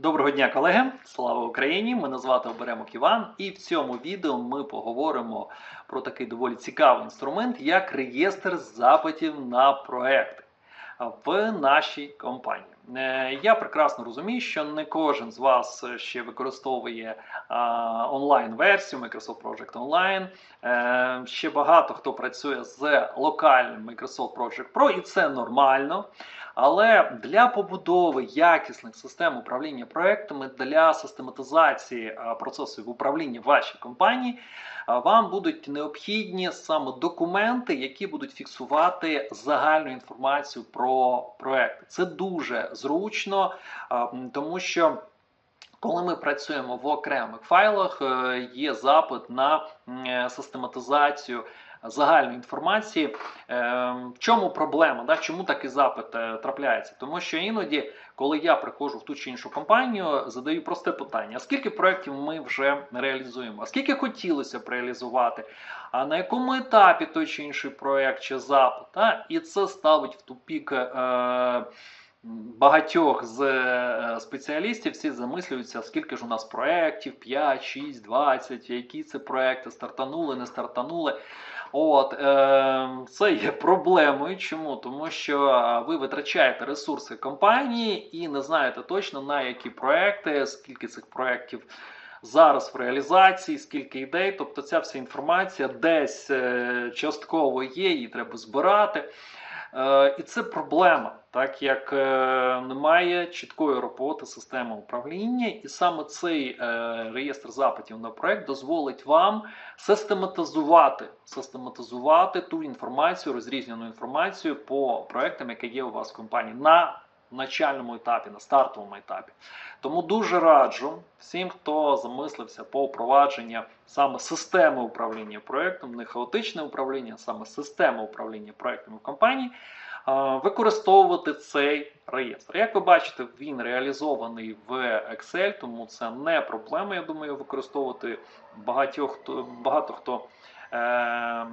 Доброго дня, колеги! Слава Україні! Мене звати Оберемок Іван, і в цьому відео ми поговоримо про такий доволі цікавий інструмент, як реєстр запитів на проекти в нашій компанії. Е, Я прекрасно розумію, що не кожен з вас ще використовує а, онлайн-версію Microsoft Project Online. Е, Ще багато хто працює з локальним Microsoft Project Pro, і це нормально. Але для побудови якісних систем управління проектами, для систематизації а, процесів управління вашій компанії, вам будуть необхідні саме документи, які будуть фіксувати загальну інформацію про проект. Це дуже зручно, тому що. Коли ми працюємо в окремих файлах, е, є запит на е, систематизацію загальної інформації. Е, В чому проблема? Да? Чому такий запит трапляється? Тому що іноді, коли я приходжу в ту чи іншу компанію, задаю просте питання: а скільки проєктів ми вже реалізуємо? А скільки хотілося б реалізувати? А на якому етапі той чи інший проєкт чи запит? Да? І це ставить в тупік. Е, Багатьох з е, спеціалістів всі замислюються, скільки ж у нас проєктів, 5, 6, 20, які це проекти, стартанули, не стартанули. От, е, Це є проблемою. Чому? Тому що ви витрачаєте ресурси компанії і не знаєте точно на які проекти, скільки цих проєктів зараз в реалізації, скільки ідей. Тобто ця вся інформація десь е, частково є, її треба збирати. Е, І це проблема, так як е, немає чіткої роботи системи управління, і саме цей е, реєстр запитів на проект дозволить вам систематизувати, систематизувати ту інформацію, розрізнену інформацію по проектам, які є у вас в компанії. На начальному етапі, на стартовому етапі. Тому дуже раджу всім, хто замислився по впровадженню саме системи управління проектом, не хаотичне управління, а саме система управління проектами в компанії, використовувати цей реєстр. Як ви бачите, він реалізований в Excel, тому це не проблема. Я думаю, використовувати багатьох багато хто. Е,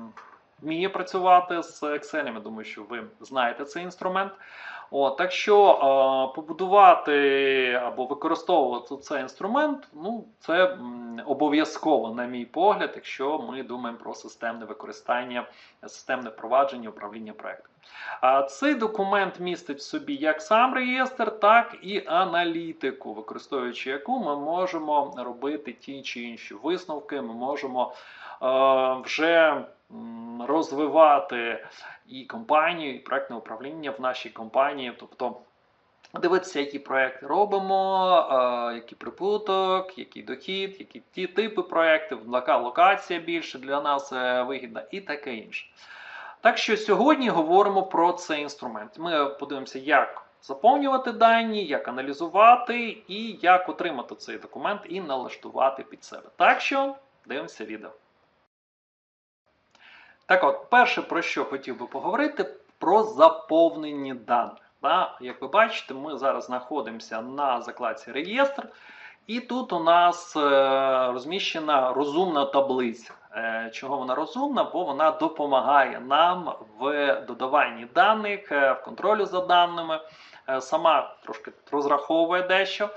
Вміє працювати з Excel, я думаю, що ви знаєте цей інструмент. От, так що е, побудувати або використовувати цей інструмент, ну це обов'язково, на мій погляд, якщо ми думаємо про системне використання, системне впровадження управління проектом. А цей документ містить в собі як сам реєстр, так і аналітику, використовуючи яку ми можемо робити ті чи інші висновки, ми можемо вже розвивати і компанію, і проектне управління в нашій компанії. Тобто дивитися, які проекти робимо, е, який прибуток, який дохід, які ті типи проєктів, яка локація більше для нас е, вигідна і таке інше. Так що сьогодні говоримо про цей інструмент. Ми подивимося, як заповнювати дані, як аналізувати і як отримати цей документ і налаштувати під себе. Так що дивимося відео. Так от, перше, про що хотів би поговорити, про заповнені даних. Да? Як ви бачите, ми зараз знаходимося на закладці реєстр, і тут у нас е, розміщена розумна таблиця. Е, чого вона розумна? Бо вона допомагає нам в додаванні даних, е, в контролю за даними, сама трошки розраховує дещо.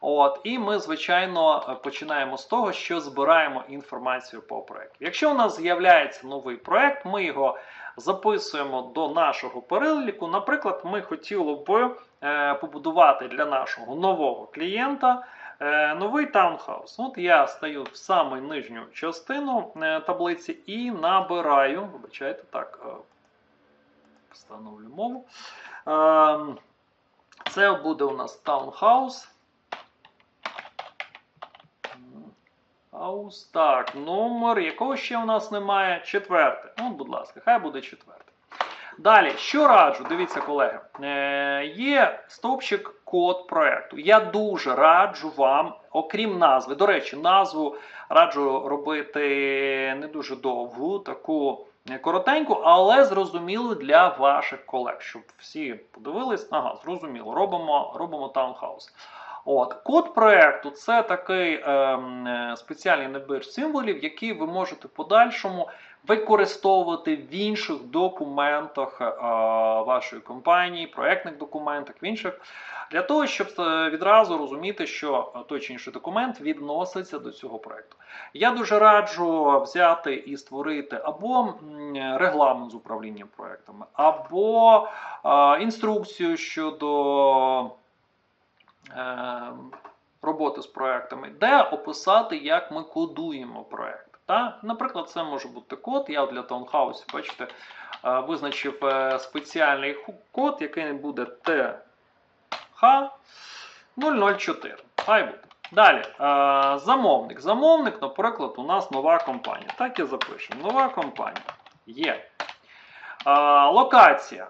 От, І ми, звичайно, починаємо з того, що збираємо інформацію по проекту. Якщо у нас з'являється новий проект, ми його записуємо до нашого переліку. Наприклад, ми хотіли б е, побудувати для нашого нового клієнта е, новий таунхаус. От я стаю в саму нижню частину е, таблиці і набираю, вибачайте, так, е, встановлю мову. Е, це буде у нас таунхаус. Хаус. Так, номер, якого ще у нас немає? Четверте. Ну, будь ласка, хай буде четверте. Далі, що раджу, дивіться, колеги, е, є стовпчик код проекту. Я дуже раджу вам, окрім назви. До речі, назву раджу робити не дуже довгу, таку коротеньку, але зрозумілу для ваших колег, щоб всі подивились. Ага, зрозуміло, робимо робимо таунхаус. От, Код проекту це такий ем, е, спеціальний набір символів, які ви можете в подальшому використовувати в інших документах е, вашої компанії, проектних документах, в інших, для того, щоб е, відразу розуміти, що той чи інший документ відноситься до цього проекту. Я дуже раджу взяти і створити або регламент з управлінням проектами, або е, інструкцію щодо е, роботи з проектами, де описати, як ми кодуємо проект. Та? Наприклад, це може бути код. Я для таунхаусу, бачите, е, визначив е, спеціальний код, який буде TH004. Хай буде. Далі, е, замовник. Замовник, наприклад, у нас нова компанія. Так і запишемо. Нова компанія. Є. Е, Локація. Е,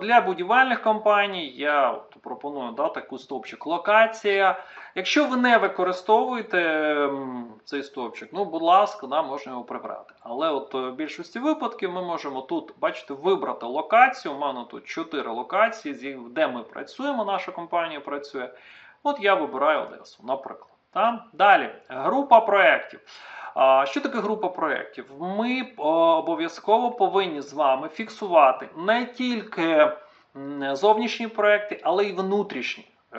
Для будівельних компаній я пропоную да, таку стовпчик. Локація. Якщо ви не використовуєте цей стовпчик, ну, будь ласка, да, можна його прибрати. Але от е, в більшості випадків ми можемо тут, бачите, вибрати локацію. У мене тут 4 локації, де ми працюємо, наша компанія працює. От я вибираю Одесу, наприклад. Та? Далі, група проєктів. А, Що таке група проєктів? Ми о, обов'язково повинні з вами фіксувати не тільки зовнішні проекти, але й внутрішні. Е,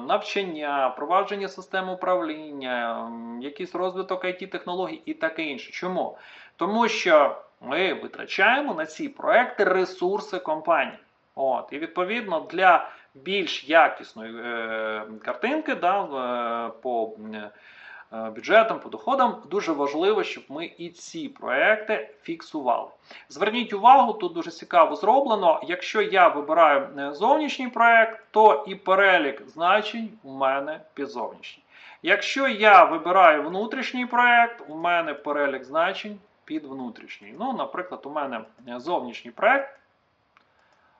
Навчання, впровадження систем управління, якийсь розвиток it технологій і таке інше. Чому? Тому що ми витрачаємо на ці проекти ресурси компанії. От, і відповідно для більш якісної е, картинки да, е, бюджетам, по доходам, дуже важливо, щоб ми і ці проекти фіксували. Зверніть увагу, тут дуже цікаво зроблено. Якщо я вибираю е, зовнішній проект, то і перелік значень у мене під зовнішній. Якщо я вибираю внутрішній проект, у мене перелік значень під внутрішній. Ну, наприклад, у мене е, зовнішній проект.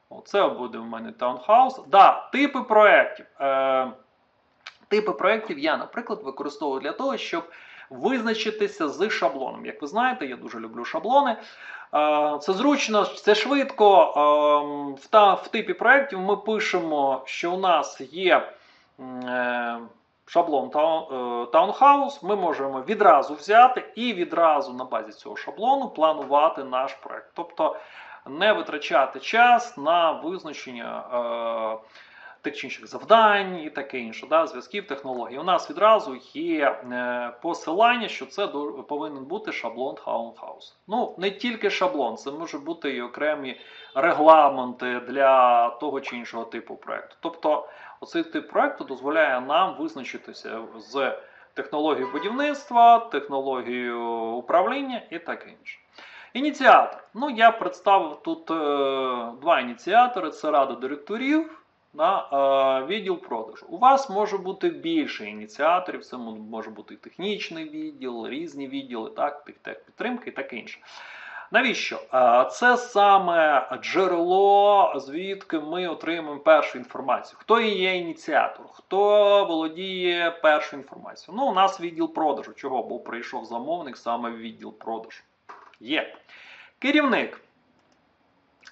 Оце буде у мене таунхаус. Да, типи проєктів. Е, типи проєктів я, наприклад, використовую для того, щоб визначитися з шаблоном. Як ви знаєте, я дуже люблю шаблони. Е, це зручно, це швидко. Е, в, типі проєктів ми пишемо, що у нас є. Е, Шаблон е, таунхаус ми можемо відразу взяти і відразу на базі цього шаблону планувати наш проект. Тобто не витрачати час на визначення е, тих чи інших завдань і таке інше, да, зв'язків технологій. У нас відразу є е, посилання, що це повинен бути шаблон Таунхаус. Ну, не тільки шаблон, це може бути і окремі регламенти для того чи іншого типу проекту. Тобто, оцей тип проекту дозволяє нам визначитися з технологією будівництва, технологією управління і таке інше. Ініціатор. Ну, я представив тут е, два ініціатори: це рада директорів на е, відділ продажу. У вас може бути більше ініціаторів, це може бути технічний відділ, різні відділи, так, під- і таке інше. Навіщо? Е, Це саме джерело, звідки ми отримуємо першу інформацію. Хто є ініціатор, хто володіє першою інформацією? Ну, у нас відділ продажу. Чого? Бо прийшов замовник саме в відділ продажу. Є. Керівник.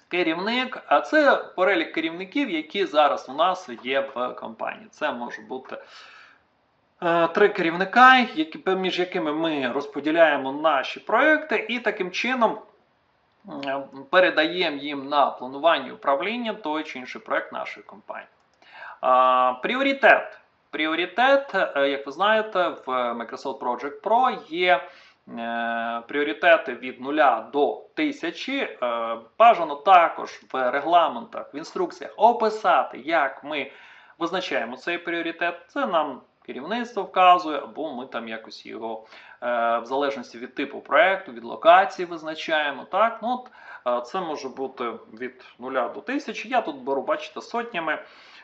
Керівник, а це перелік керівників, які зараз у нас є в компанії. Це може бути е, три керівника, між якими ми розподіляємо наші проекти, і таким чином передаємо їм на планування управління той чи інший проект нашої компанії. Пріоритет. Пріоритет, е, як ви знаєте, в Microsoft Project Pro є пріоритети від 0 до 1000. Е, Бажано також в регламентах, в інструкціях описати, як ми визначаємо цей пріоритет. Це нам керівництво вказує, або ми там якось його е, в залежності від типу проекту, від локації визначаємо. Так? Ну, от, е, це може бути від 0 до 1000. Я тут беру, бачите, сотнями.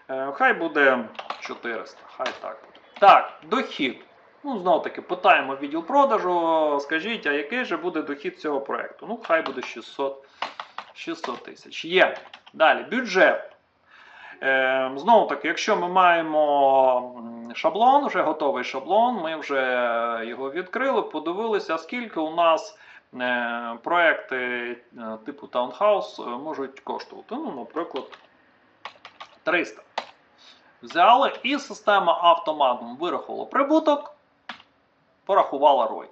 Е, Хай буде 400, хай так буде. Так, дохід. Ну, знову таки, питаємо відділ продажу. Скажіть, а який же буде дохід цього проекту? Ну, хай буде 600 600 тисяч. Є. Далі, бюджет. Е, знову таки, якщо ми маємо шаблон, вже готовий шаблон, ми вже його відкрили, подивилися, скільки у нас е, проекти е, типу таунхаус е, можуть коштувати. Ну, наприклад, 300. взяли, і система автоматом вирахувала прибуток, порахувала ROI.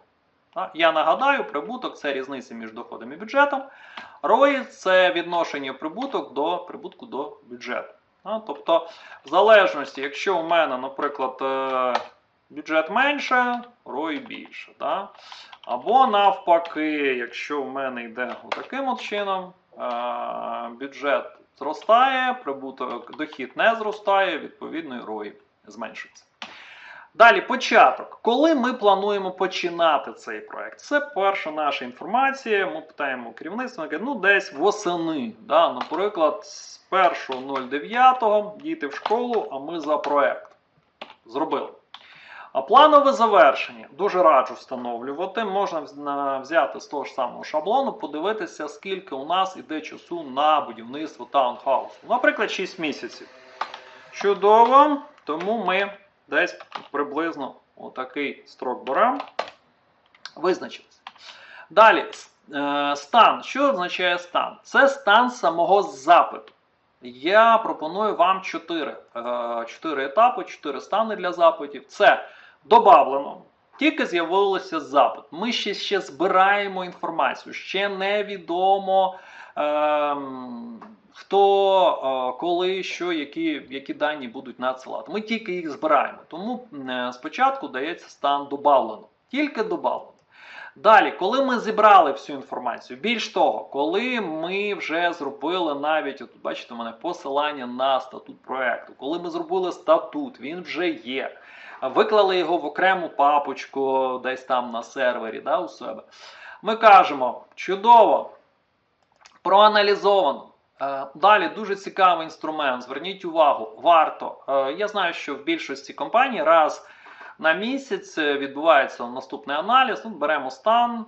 Я нагадаю, прибуток це різниця між доходом і бюджетом. ROI це відношення прибуток до прибутку до бюджету. Тобто, в залежності, якщо у мене, наприклад, е, бюджет менше, ROI більше. Або навпаки, якщо в мене йде таким от чином, е, бюджет зростає, прибуток, дохід не зростає, відповідно, і ROI зменшується. Далі початок. Коли ми плануємо починати цей проект? Це перша наша інформація. Ми питаємо керівництва, каже, ну десь восени. Да? Наприклад, з 1.09 діти в школу, а ми за проект зробили. А планове завершення дуже раджу встановлювати. Можна взяти з того ж самого шаблону, подивитися, скільки у нас іде часу на будівництво таунхаусу. Наприклад, 6 місяців. Чудово, тому ми десь приблизно отакий строк беремо. Визначилися. Далі, е, стан. Що означає стан? Це стан самого запиту. Я пропоную вам 4, 4 етапи, 4 стани для запитів. Це добавлено. Тільки з'явився запит. Ми ще, ще збираємо інформацію, ще невідомо. Ем, Хто, е, коли, що, які, які дані будуть надсилати. Ми тільки їх збираємо. Тому е, спочатку дається стан добавлено. Тільки добавлено. Далі, коли ми зібрали всю інформацію, більш того, коли ми вже зробили навіть, от бачите, у мене посилання на статут проекту, коли ми зробили статут, він вже є. Виклали його в окрему папочку десь там на сервері да, у себе. Ми кажемо, чудово, проаналізовано. Е, Далі дуже цікавий інструмент. Зверніть увагу, варто. Е, Я знаю, що в більшості компаній раз на місяць відбувається наступний аналіз. Ну, беремо стан,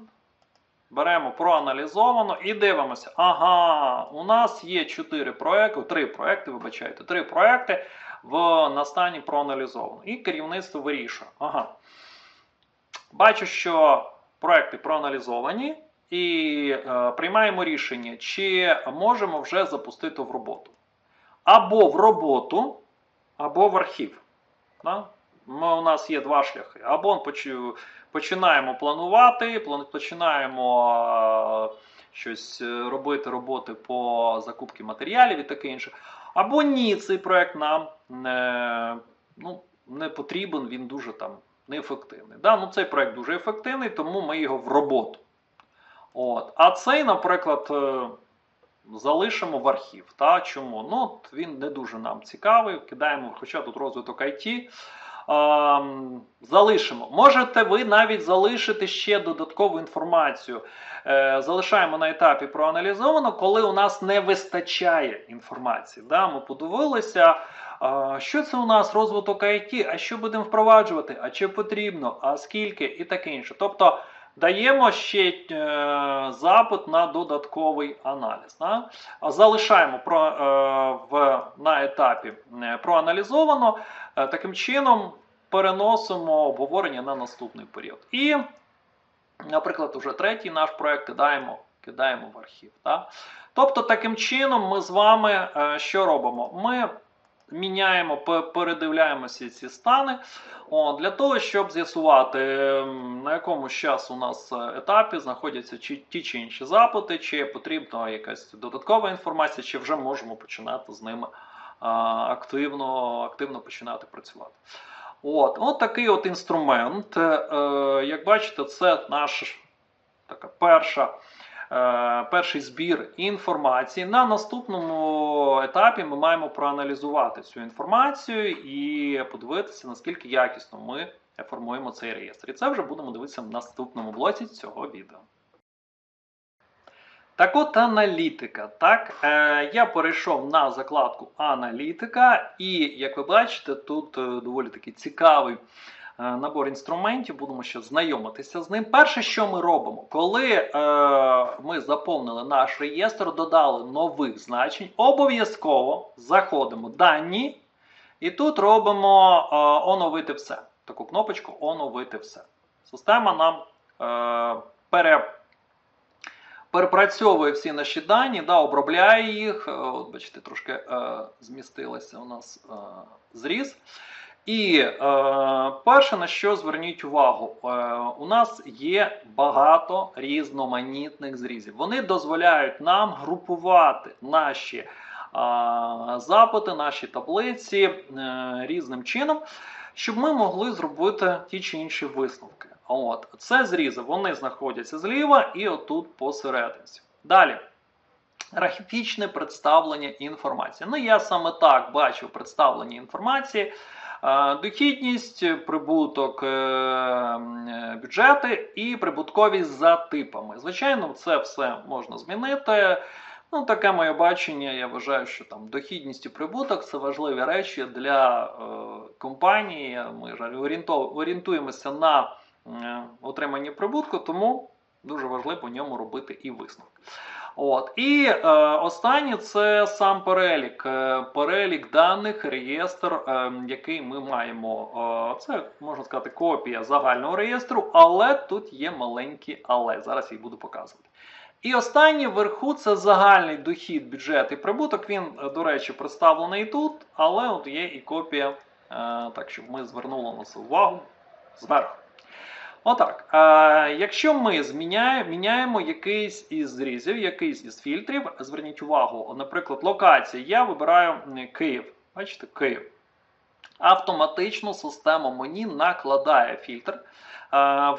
беремо проаналізовано і дивимося. Ага, у нас є 4 проекти, 3 проекти, вибачайте, 3 проекти в на стані проаналізовано. І керівництво вирішує. Ага. Бачу, що проекти проаналізовані. І е, приймаємо рішення, чи можемо вже запустити в роботу. Або в роботу, або в архів. Ми, у нас є два шляхи. Або починаємо планувати, починаємо е, щось е, робити, роботи по закупці матеріалів і таке інше. Або ні, цей проект нам не, ну, не потрібен, він дуже там неефективний. Да? Ну, цей проект дуже ефективний, тому ми його в роботу. От. А цей, наприклад, е, залишимо в архів. Та? Чому? Ну, він не дуже нам цікавий. Кидаємо, хоча тут розвиток IT. Ем, залишимо. Можете ви навіть залишити ще додаткову інформацію. Е, залишаємо на етапі проаналізовано, коли у нас не вистачає інформації. Да? Ми подивилися, а, що це у нас розвиток IT, а що будемо впроваджувати, а чи потрібно, а скільки і таке інше. Тобто даємо ще е, запит на додатковий аналіз. Да? Залишаємо про, е, в, на етапі е, проаналізовано, таким чином переносимо обговорення на наступний період. І, наприклад, вже третій наш проект кидаємо, кидаємо в архів. Да? Тобто, таким чином ми з вами е, що робимо? Ми міняємо, передивляємося ці стани о, для того, щоб з'ясувати, ем, на якому зараз у нас е, етапі знаходяться чи, ті чи інші запити, чи потрібна якась додаткова інформація, чи вже можемо починати з ними а, активно, активно починати працювати. От, от такий от інструмент. Е, як бачите, це наш така перша. Е, Перший збір інформації. На наступному етапі ми маємо проаналізувати цю інформацію і подивитися, наскільки якісно ми формуємо цей реєстр. І це вже будемо дивитися в наступному блоці цього відео. Так от аналітика. Так, е, я перейшов на закладку аналітика, і як ви бачите, тут е, доволі такий цікавий набор інструментів. Будемо ще знайомитися з ним. Перше, що ми робимо, коли е, ми заповнили наш реєстр, додали нових значень, обов'язково заходимо дані, і тут робимо е, оновити все. Таку кнопочку оновити все. Система нам е, пере перепрацьовує всі наші дані, да, обробляє їх. Е, От, бачите, трошки е, змістилася у нас е, зріз. І е, перше, на що зверніть увагу, е, у нас є багато різноманітних зрізів. Вони дозволяють нам групувати наші е, запити, наші таблиці е, різним чином, щоб ми могли зробити ті чи інші висновки. От, це зрізи, вони знаходяться зліва і отут посерединці. Далі. Графічне представлення інформації. Ну, я саме так бачив представлення інформації. Е, Дохідність, прибуток, е, бюджети і прибутковість за типами. Звичайно, це все можна змінити. Ну, таке моє бачення. Я вважаю, що там дохідність і прибуток це важливі речі для е, компанії. Ми орієнтуємося на е, отримання прибутку, тому дуже важливо по ньому робити і висновки. От. І е, останнє це сам перелік. Е, перелік даних, реєстр, е, який ми маємо. Е, це можна сказати копія загального реєстру, але тут є маленькі але. Зараз їх буду показувати. І останнє вверху це загальний дохід, бюджет і прибуток. Він, е, до речі, представлений тут, але от є і копія, е, так щоб ми звернули на це увагу зверху. Отак. Е, якщо ми зміняємо, міняємо якийсь із зрізів, якийсь із фільтрів, зверніть увагу, наприклад, локація. Я вибираю Київ. Бачите, Київ. Автоматично система мені накладає фільтр. Е,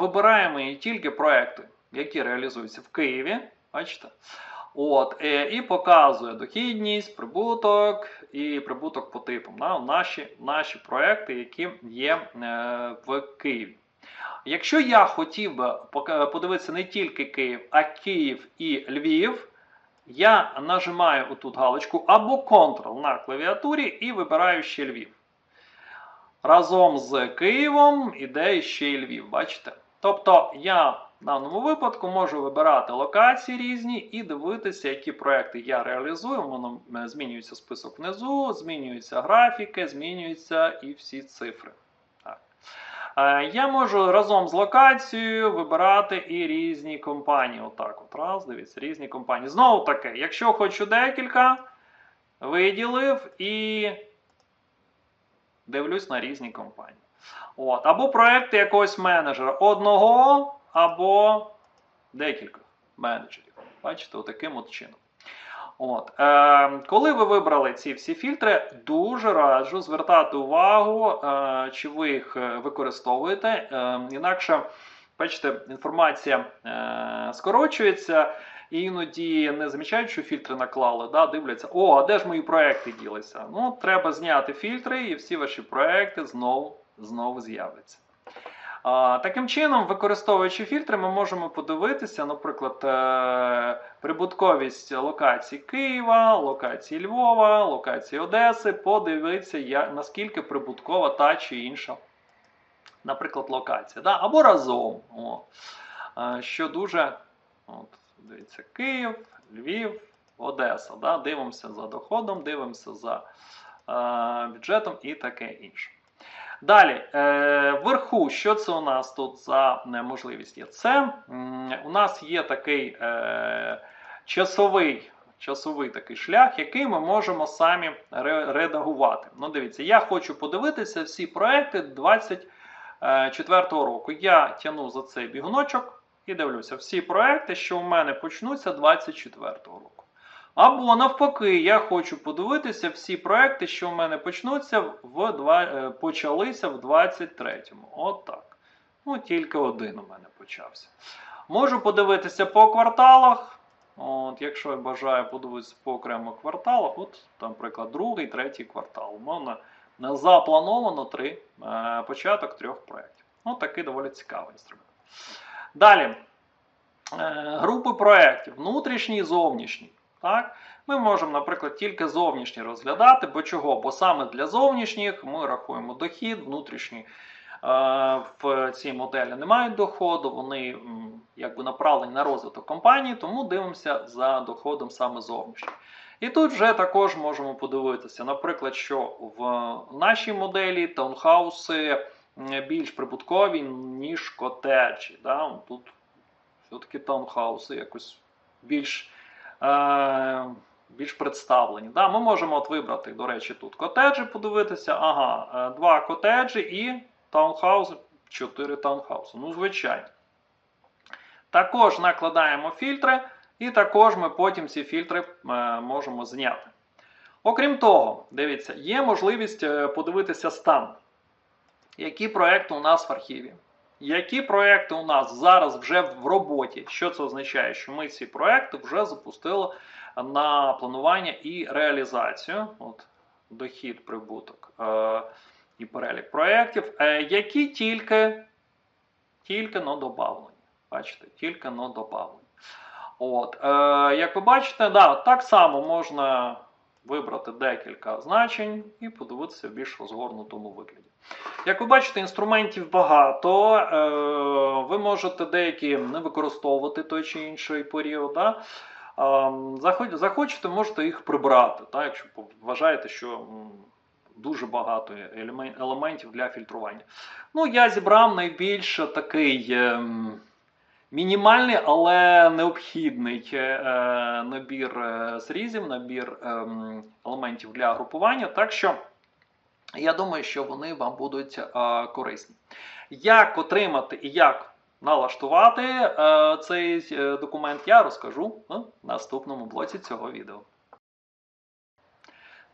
вибираємо тільки проекти, які реалізуються в Києві. Бачите? От, е, і показує дохідність, прибуток і прибуток по типам. Да, наші, наші проекти, які є е, в Києві. Якщо я хотів би подивитися не тільки Київ, а Київ і Львів, я нажимаю отут галочку або Ctrl на клавіатурі і вибираю ще Львів. Разом з Києвом іде ще й Львів, бачите? Тобто я в даному випадку можу вибирати локації різні і дивитися, які проекти я реалізую. Воно е, змінюється список внизу, змінюються графіки, змінюються і всі цифри. Е, Я можу разом з локацією вибирати і різні компанії. Отак, от раз, дивіться, різні компанії. Знову таки, якщо хочу декілька, виділив і дивлюсь на різні компанії. От. Або проекти якогось менеджера одного або декілька менеджерів. Бачите, отаким от чином. От. Е, коли ви вибрали ці всі фільтри, дуже раджу звертати увагу, е, чи ви їх е, використовуєте. Е, інакше, бачите, інформація е, скорочується, іноді не замічають, що фільтри наклали, да, дивляться, о, а де ж мої проекти ділися? Ну, треба зняти фільтри, і всі ваші проекти знову, знову з'являться. Таким чином, використовуючи фільтри, ми можемо подивитися, наприклад, е, прибутковість локацій Києва, локації Львова, локації Одеси, подивитися, наскільки прибуткова та чи інша, наприклад, локація. Да? Або разом. О. Е, Що дуже, от, дивіться, Київ, Львів, Одеса. Да? Дивимося за доходом, дивимося за е, бюджетом і таке інше. Далі, е, вверху, що це у нас тут за е, можливість є? Це у нас є такий е, часовий, часовий такий шлях, який ми можемо самі ре- редагувати. Ну, дивіться, я хочу подивитися всі проекти 24-го року. Я тягну за цей бігуночок і дивлюся всі проекти, що у мене почнуться 24-го року. Або навпаки, я хочу подивитися всі проекти, що в мене почнуться в е, почалися в 23-му. От так. Ну, тільки один у мене почався. Можу подивитися по кварталах. От, якщо я бажаю подивитися по окремих кварталах, от, наприклад, другий, третій квартал. Не заплановано три, е, початок трьох проєктів. Ну, такий доволі цікавий інструмент. Далі. Е, групи проєктів, внутрішній і зовнішній. Так? Ми можемо, наприклад, тільки зовнішні розглядати, бо чого? Бо саме для зовнішніх ми рахуємо дохід, внутрішні е, в цій моделі не мають доходу, вони якби направлені на розвиток компанії, тому дивимося за доходом саме зовнішнім. І тут вже також можемо подивитися, наприклад, що в нашій моделі таунхауси більш прибуткові, ніж котеджі. Да? Тут все-таки таунхауси якось більш більш представлені. Да, Ми можемо от вибрати, до речі, тут котеджі, подивитися. Ага, е, два котеджі і таунхауси, чотири таунхауси. Ну, звичайно. Також накладаємо фільтри, і також ми потім ці фільтри е, можемо зняти. Окрім того, дивіться, є можливість е, подивитися стан. Які проекти у нас в архіві? Які проекти у нас зараз вже в роботі? Що це означає? Що ми ці проекти вже запустили на планування і реалізацію. От, Дохід, прибуток е, і перелік проєктів, е, які тільки тільки но добавлені. Бачите, тільки но добавлені. От, е, Як ви бачите, да, так само можна вибрати декілька значень і подивитися в більш розгорнутому вигляді. Як ви бачите, інструментів багато, е, ви можете деякі не використовувати той чи інший період. Да? Захочете, можете їх прибрати, так, якщо вважаєте, що дуже багато елементів для фільтрування. Ну, Я зібрав найбільш такий ем, мінімальний, але необхідний е, набір е, зрізів, набір ем, елементів для групування. Так що я думаю, що вони вам будуть е, корисні. Як отримати і як налаштувати е, цей е, документ, я розкажу в наступному блоці цього відео.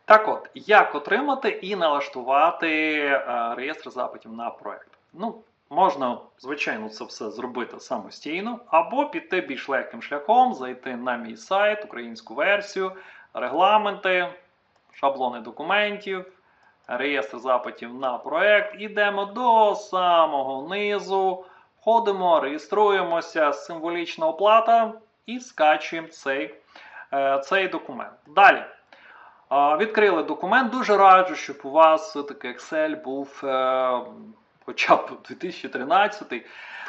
Так от, як отримати і налаштувати е, реєстр запитів на проект. Ну, Можна, звичайно, це все зробити самостійно, або піти більш легким шляхом, зайти на мій сайт, українську версію, регламенти, шаблони документів, реєстр запитів на проект. Ідемо до самого низу, входимо, реєструємося, символічна оплата і скачуємо цей, е, цей документ. Далі. Відкрили документ. Дуже раджу, щоб у вас все-таки Excel був е, хоча б 2013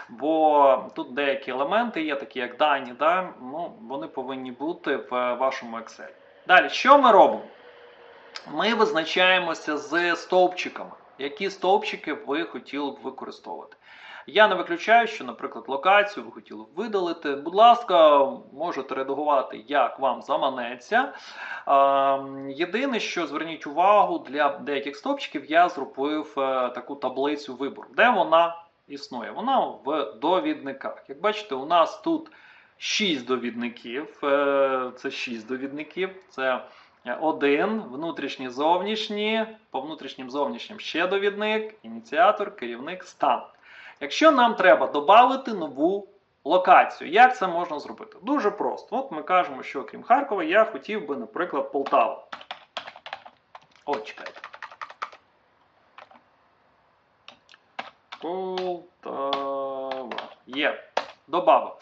бо тут деякі елементи є, такі як дані, да? ну, вони повинні бути в вашому Excel. Далі, що ми робимо? Ми визначаємося з стовпчиками, які стовпчики ви хотіли б використовувати. Я не виключаю, що, наприклад, локацію ви хотіли б видалити. Будь ласка, можете редагувати, як вам заманеться. Єдине, що зверніть увагу, для деяких стопчиків я зробив е, таку таблицю вибору, де вона існує. Вона в довідниках. Як бачите, у нас тут 6 довідників. Е, це 6 довідників. Це один, внутрішні зовнішні, по внутрішнім зовнішнім ще довідник, ініціатор, керівник, стан. Якщо нам треба додати нову локацію, як це можна зробити? Дуже просто. От ми кажемо, що крім Харкова, я хотів би, наприклад, Полтаву. От, чекайте. Полтава. Є. Добавив.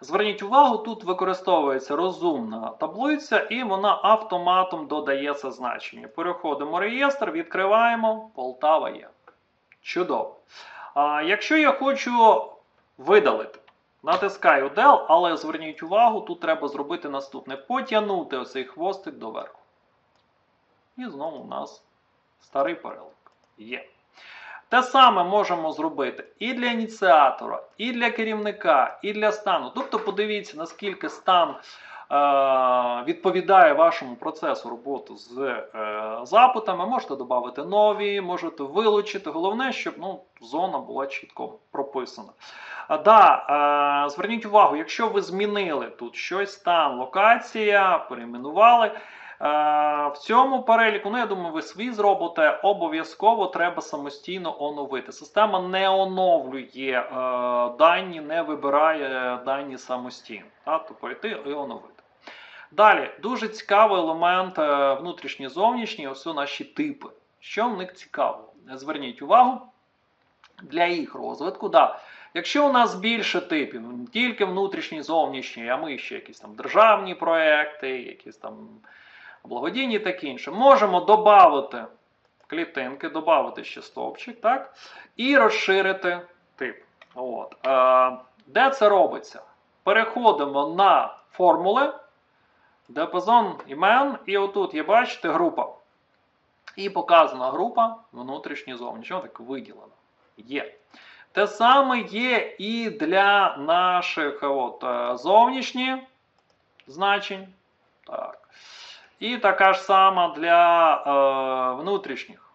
Зверніть увагу, тут використовується розумна таблиця, і вона автоматом додає це значення. Переходимо в реєстр, відкриваємо, Полтава є. Чудово. Якщо я хочу видалити, натискаю Del, але зверніть увагу, тут треба зробити наступне: потягнути оцей хвостик доверху. І знову у нас старий перелик. Є. Те саме можемо зробити і для ініціатора, і для керівника, і для стану. Тобто, подивіться, наскільки стан відповідає вашому процесу роботи з е, запитами, можете додати нові, можете вилучити. Головне, щоб ну, зона була чітко прописана. А, да, е, Зверніть увагу, якщо ви змінили тут щось, стан, локація, перейменували. В цьому переліку, ну я думаю, ви свій зробите, обов'язково треба самостійно оновити. Система не оновлює дані, не вибирає дані самостійно. Тобто пройти і оновити. Далі, дуже цікавий елемент е, внутрішній зовнішній, ось наші типи. Що в них цікаво? Зверніть увагу для їх розвитку. Да. Якщо у нас більше типів, не тільки внутрішній, зовнішній, а ми ще якісь там державні проекти, якісь там благодійні таке інше, можемо додати клітинки, додати ще стовпчик, так? І розширити тип. От. Е, Де це робиться? Переходимо на формули. Диапазон імен, і отут є, бачите, група. І показана група внутрішньо зовнішньо, так виділена. Є. Те саме є і для наших от, е, зовнішніх значень. Так. І така ж сама для е, внутрішніх.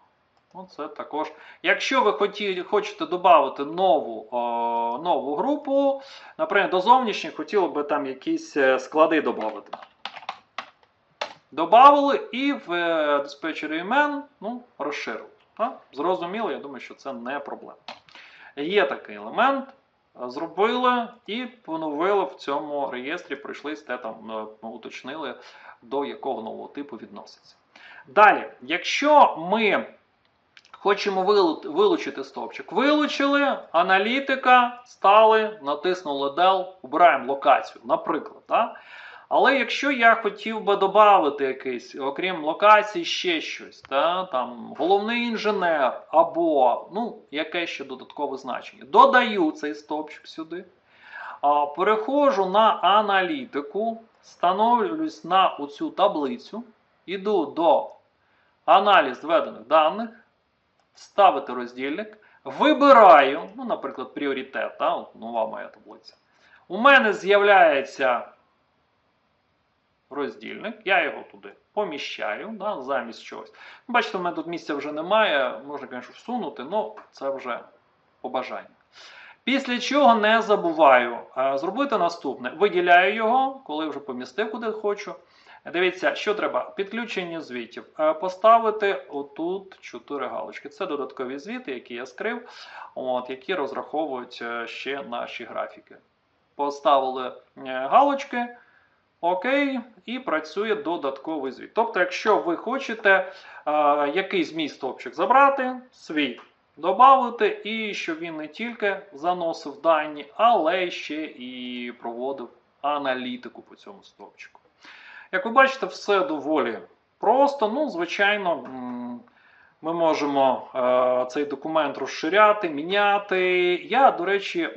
Ну, це також. Якщо ви хоті, хочете додати нову, о, нову групу, наприклад, до зовнішніх хотіли би там якісь е, склади додати. Добавили і в е, диспетчері імен ну, розширили. Так? Зрозуміло, я думаю, що це не проблема. Є такий елемент, е, зробили і поновили в цьому реєстрі, пройшлись, те там е, уточнили, до якого нового типу відноситься. Далі, якщо ми хочемо вилучити стовпчик, вилучили, аналітика, стали, натиснули del, обираємо локацію, наприклад. Да? Але якщо я хотів би додати якийсь, окрім локації, ще щось, да? там, головний інженер або ну, яке ще додаткове значення, додаю цей стовпчик сюди, а, переходжу на аналітику, становлюсь на оцю таблицю, іду до аналіз введених даних, ставити роздільник, вибираю, ну, наприклад, пріоритет, да? от нова моя таблиця. У мене з'являється роздільник, я його туди поміщаю да, замість чогось. Бачите, в мене тут місця вже немає, можна, звісно, всунути, але це вже по бажанню. Після чого не забуваю е, зробити наступне. Виділяю його, коли вже помістив, куди хочу. Дивіться, що треба? Підключення звітів. Е, Поставити отут 4 галочки. Це додаткові звіти, які я скрив, от, які розраховують е, ще наші графіки. Поставили галочки. Окей, і працює додатковий звіт. Тобто, якщо ви хочете е, якийсь мій стовпчик забрати, свій додати, і щоб він не тільки заносив дані, але ще і проводив аналітику по цьому стовпчику. Як ви бачите, все доволі просто. Ну, звичайно, ми можемо е, цей документ розширяти, міняти. Я, до речі, е,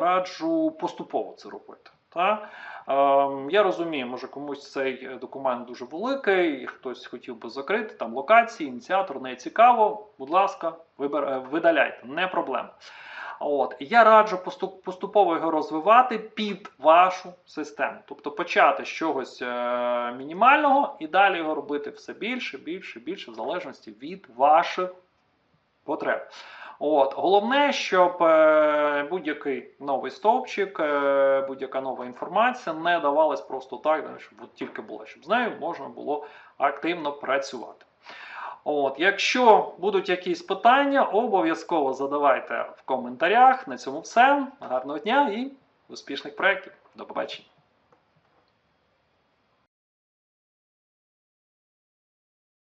раджу поступово це робити. Та? Ем, Я розумію, може комусь цей документ дуже великий, хтось хотів би закрити там локації, ініціатор не цікаво. Будь ласка, вибер, е, видаляйте, не проблема. От я раджу поступ- поступово його розвивати під вашу систему, тобто почати з чогось е, мінімального і далі його робити все більше, більше, більше, в залежності від ваших потреб. От. Головне, щоб е, будь-який новий стовпчик, е, будь-яка нова інформація не давалась просто так, щоб тільки була, щоб з нею можна було активно працювати. От, якщо будуть якісь питання, обов'язково задавайте в коментарях. На цьому все. Гарного дня і успішних проєктів. До побачення.